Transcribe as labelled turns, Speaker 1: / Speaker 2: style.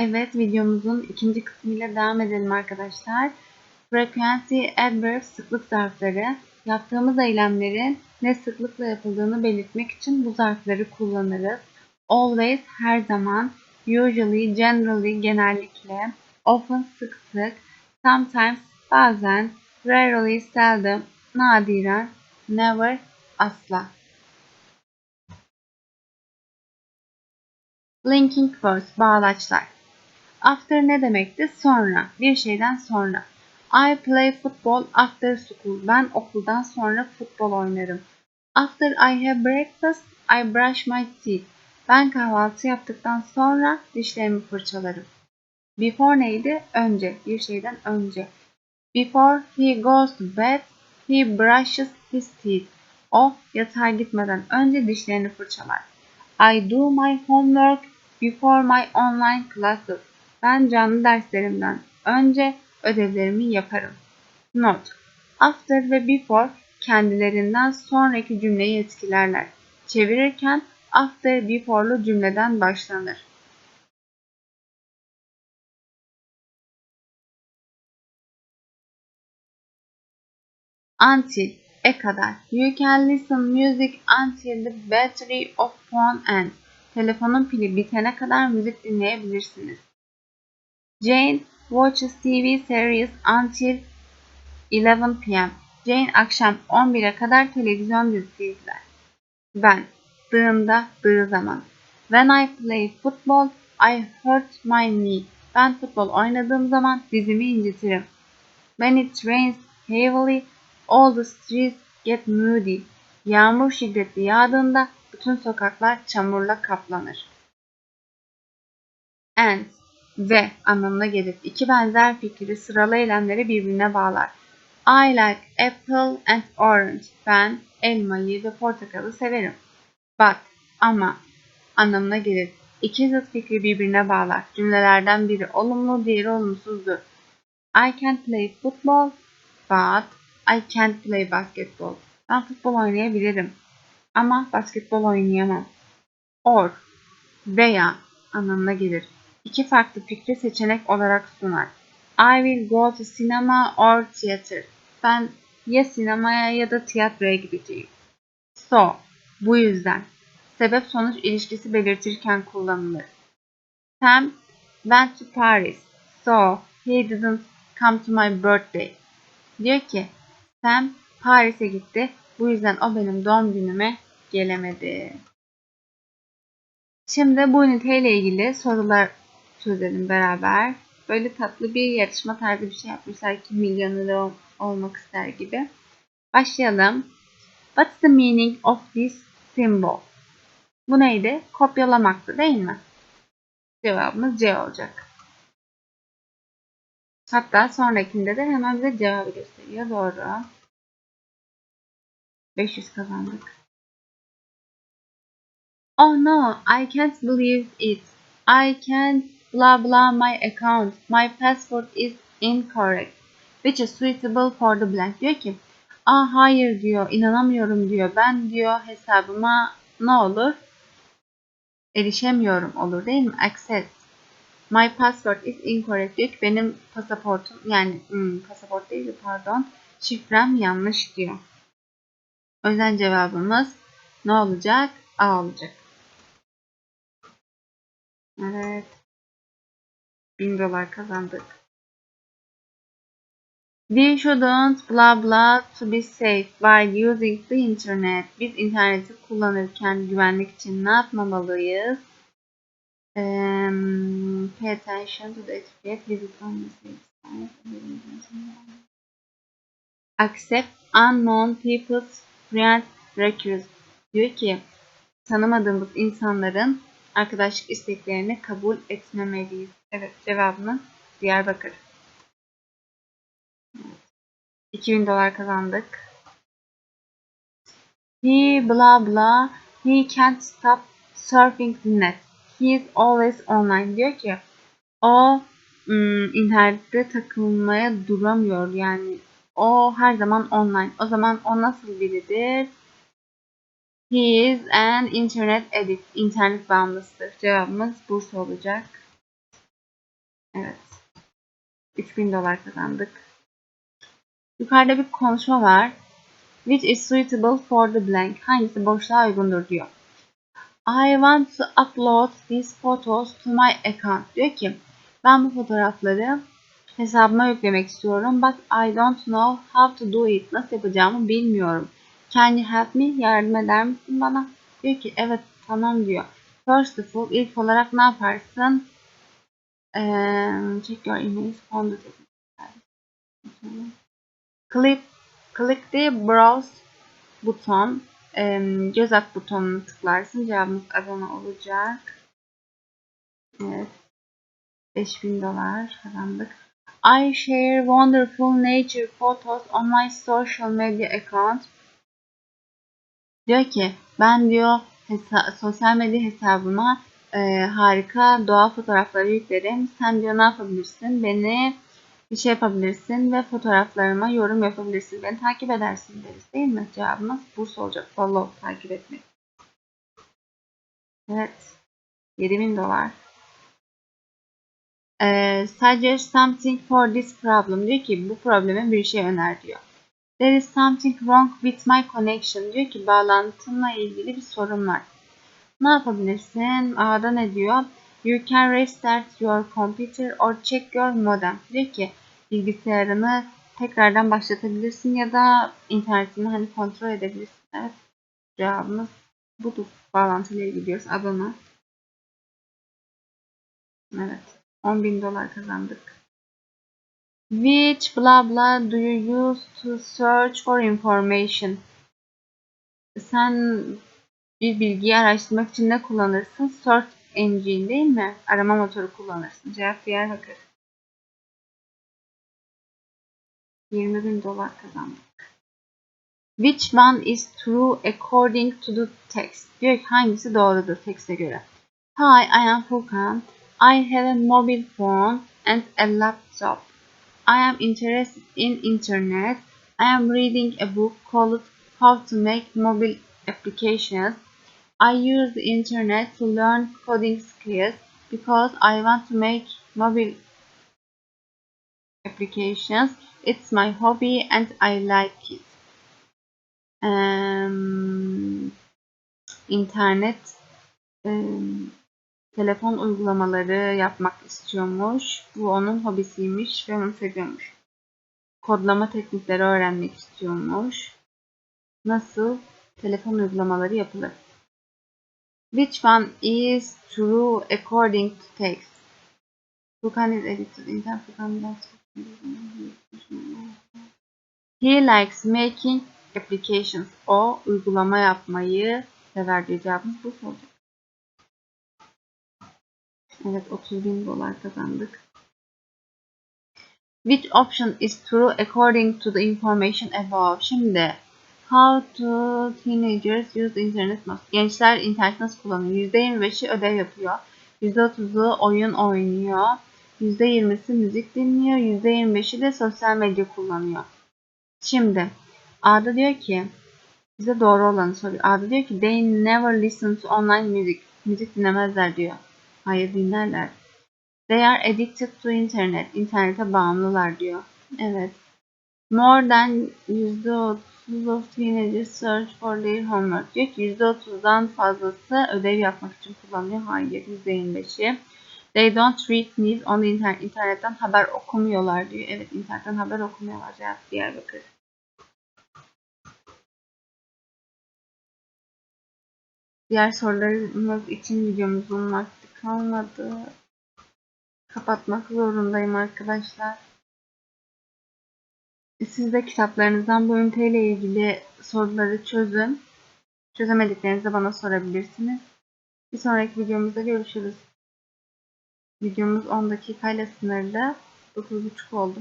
Speaker 1: Evet, videomuzun ikinci kısmıyla devam edelim arkadaşlar. Frequency adverb sıklık zarfları. Yaptığımız eylemlerin ne sıklıkla yapıldığını belirtmek için bu zarfları kullanırız. Always her zaman, usually, generally genellikle, often sık sık, sometimes bazen, rarely seldom, nadiren, never asla. Linking words bağlaçlar. After ne demekti? Sonra. Bir şeyden sonra. I play football after school. Ben okuldan sonra futbol oynarım. After I have breakfast, I brush my teeth. Ben kahvaltı yaptıktan sonra dişlerimi fırçalarım. Before neydi? Önce. Bir şeyden önce. Before he goes to bed, he brushes his teeth. O yatağa gitmeden önce dişlerini fırçalar. I do my homework before my online classes. Ben canlı derslerimden önce ödevlerimi yaparım. Note. After ve before kendilerinden sonraki cümleyi etkilerler. Çevirirken after before'lu cümleden başlanır. Until e kadar. You can listen music until the battery of phone ends. Telefonun pili bitene kadar müzik dinleyebilirsiniz. Jane watches TV series until 11 p.m. Jane akşam 11'e kadar televizyon dizisi izler. Ben dığında dığı zaman. When I play football, I hurt my knee. Ben futbol oynadığım zaman dizimi incitirim. When it rains heavily, all the streets get muddy. Yağmur şiddetli yağdığında bütün sokaklar çamurla kaplanır. And ve anlamına gelir. İki benzer fikri sıralı eylemleri birbirine bağlar. I like apple and orange. Ben elmayı ve portakalı severim. But ama anlamına gelir. İki zıt fikri birbirine bağlar. Cümlelerden biri olumlu, diğeri olumsuzdur. I can play football, but I can't play basketball. Ben futbol oynayabilirim ama basketbol oynayamam. Or veya anlamına gelir. İki farklı fikri seçenek olarak sunar. I will go to cinema or theater. Ben ya sinemaya ya da tiyatroya gideceğim. So, bu yüzden. Sebep sonuç ilişkisi belirtirken kullanılır. Sam went to Paris. So, he didn't come to my birthday. Diyor ki, Sam Paris'e gitti. Bu yüzden o benim doğum günüme gelemedi. Şimdi bu üniteyle ilgili sorular çözelim beraber. Böyle tatlı bir yarışma tarzı bir şey yapmışlar ki milyoner olmak ister gibi. Başlayalım. What's the meaning of this symbol? Bu neydi? Kopyalamaktı değil mi? Cevabımız C olacak. Hatta sonrakinde de hemen bize cevabı gösteriyor. Doğru. 500 kazandık. Oh no, I can't believe it. I can't blah blah my account. My password is incorrect. Which is suitable for the blank. Diyor ki, ah hayır diyor, inanamıyorum diyor. Ben diyor hesabıma ne olur? Erişemiyorum olur değil mi? Access. My password is incorrect diyor ki benim pasaportum yani hmm, pasaport değil pardon şifrem yanlış diyor. O yüzden cevabımız ne olacak? A olacak. Evet. 1000 dolar kazandık. We shouldn't blah blah to be safe while using the internet. Biz interneti kullanırken güvenlik için ne yapmamalıyız? Um, pay attention to the etiquette, visit on. Accept unknown people's friend requests. Diyor ki tanımadığımız insanların arkadaşlık isteklerini kabul etmemeliyiz. Evet cevabını Diyarbakır. 2000 dolar kazandık. He blah blah he can't stop surfing the net. He is always online. Diyor ki o ım, internette takılmaya duramıyor. Yani o her zaman online. O zaman o nasıl biridir? He is an internet addict. İnternet bağımlısıdır. Cevabımız Bursa olacak. Evet. 3000 dolar kazandık. Yukarıda bir konuşma var. Which is suitable for the blank? Hangisi boşluğa uygundur diyor. I want to upload these photos to my account. Diyor ki ben bu fotoğrafları hesabıma yüklemek istiyorum. But I don't know how to do it. Nasıl yapacağımı bilmiyorum. Can you help me? Yardım eder misin bana? Diyor ki evet tamam diyor. First of all ilk olarak ne yaparsın? Ee, check your emails on the Click, click the browse buton. Ee, göz at butonunu tıklarsın. Cevabımız Adana olacak. Evet. 5000 dolar kazandık. I share wonderful nature photos on my social media account. Diyor ki ben diyor sosyal medya hesabıma e, harika doğa fotoğrafları yüklerim. Sen diyor ne yapabilirsin? Beni bir şey yapabilirsin ve fotoğraflarıma yorum yapabilirsin. Beni takip edersin deriz değil mi? Cevabımız Bursa olacak. Follow takip etmek. Evet. 7000 dolar. Ee, suggest something for this problem. Diyor ki bu probleme bir şey öner diyor. There is something wrong with my connection. Diyor ki bağlantımla ilgili bir sorun var. Ne yapabilirsin? A'da ne diyor? You can restart your computer or check your modem. Diyor ki bilgisayarını tekrardan başlatabilirsin ya da internetini hani kontrol edebilirsin. Evet. Cevabımız budur. Bağlantıyla gidiyoruz. Adana. Evet. 10 bin dolar kazandık. Which blah blah do you use to search for information? Sen bir bilgiyi araştırmak için ne kullanırsın? Search engine değil mi? Arama motoru kullanırsın. Cevap Diyarbakır. 20 bin dolar kazandık. Which one is true according to the text? Diyor ki hangisi doğrudur tekste göre. Hi, I am Furkan. I have a mobile phone and a laptop. I am interested in internet. I am reading a book called How to Make Mobile Applications. I use the internet to learn coding skills because I want to make mobile applications. It's my hobby and I like it. Um, internet um, telefon uygulamaları yapmak istiyormuş. Bu onun hobisiymiş ve onu seviyormuş. Kodlama teknikleri öğrenmek istiyormuş. Nasıl telefon uygulamaları yapılır? Which one is true according to text? Furkan is edited. He likes making applications. O uygulama yapmayı sever diye cevabımız bu olacak. Evet 30 bin dolar kazandık. Which option is true according to the information above? Şimdi How to teenagers use the internet most? Gençler internet nasıl kullanıyor? %25'i ödev yapıyor. %30'u oyun oynuyor. %20'si müzik dinliyor. %25'i de sosyal medya kullanıyor. Şimdi A'da diyor ki bize doğru olanı soruyor. A'da diyor ki they never listen to online music. Müzik dinlemezler diyor. Hayır dinlerler. They are addicted to internet. İnternete bağımlılar diyor. Evet. More than %30 of teenagers search for their homework. Diyor ki %30'dan fazlası ödev yapmak için kullanıyor. Hayır %25'i. They don't read news on the internet. İnternetten haber okumuyorlar diyor. Evet internetten haber okumuyorlar. Cevap Diyarbakır. Diğer sorularımız için videomuzun vakti kalmadı. Kapatmak zorundayım arkadaşlar. Siz de kitaplarınızdan bu üniteyle ilgili soruları çözün. Çözemediklerinizi bana sorabilirsiniz. Bir sonraki videomuzda görüşürüz. Videomuz 10 dakikayla sınırlı. 9.30 oldu.